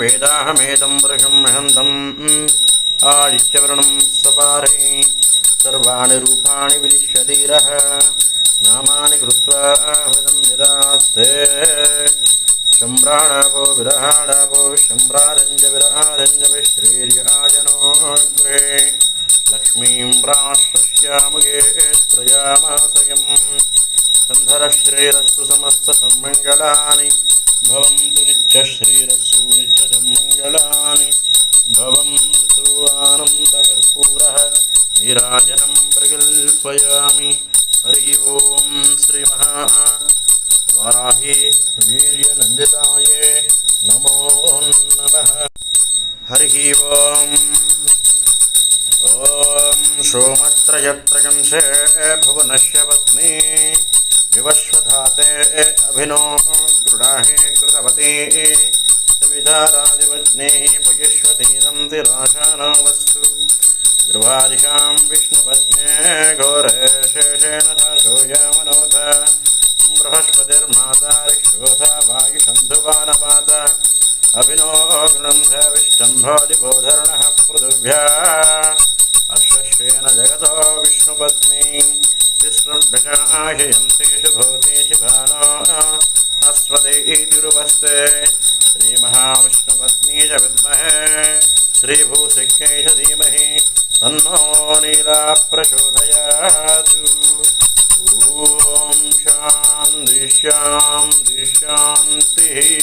वेदाहमेतं वृषं महन्तम् आदित्यवर्णं सपारे सर्वाणि रूपाणि विलिष्यधीरः नामानि कृत्वा हृदं विदास्ते शम्राणापो विरहाणापो शम्रारञ्ज विरहारञ्जविश्रीर्याजनोऽग्रे लक्ष्मीं राष्ट्रस्यामुगे त्रयामासयम् सन्धरश्रीरस्सु समस्तसन्मङ्गलानि भवन्तु नित्यश्रीरस्सु नित्यसन्मङ्गलानि भवन्तु आनन्दकर्पूरः, नीराजनं प्रकल्पयामि हरिः श्रीमहा। वाराहि वीर्यनन्दिताये नमो नमः। हरिः ॐ ॐ सोमत्रयत्रकंसे भुवनस्य पत्नी। विवश्वधाते अभिनो गृणाहि कृतवती। सविधारादिपत्नीः पयिष्वतीरं तिराशानो वस्तु ध्रुवादिशां विष्णुपत्ने घोरे शेषेण दाशोयमनोथ बृहस्पतिर्माता ऋष्योथा वायुषन्धुवानपात अभिनो गृणन्धविष्टम्भोदिबोधर्णः पृथिव्या। आशयन्तेषु भूतेषु भानो अस्वदे इतिरुपस्ते। श्रीमहाविष्णुपत्नी च विद्महे। श्रीभूसिक्खै धीमहि। तन्नो नीलाप्रचोदयात् ॐ शां दिशां दिशान्तिः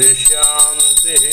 शान्तिः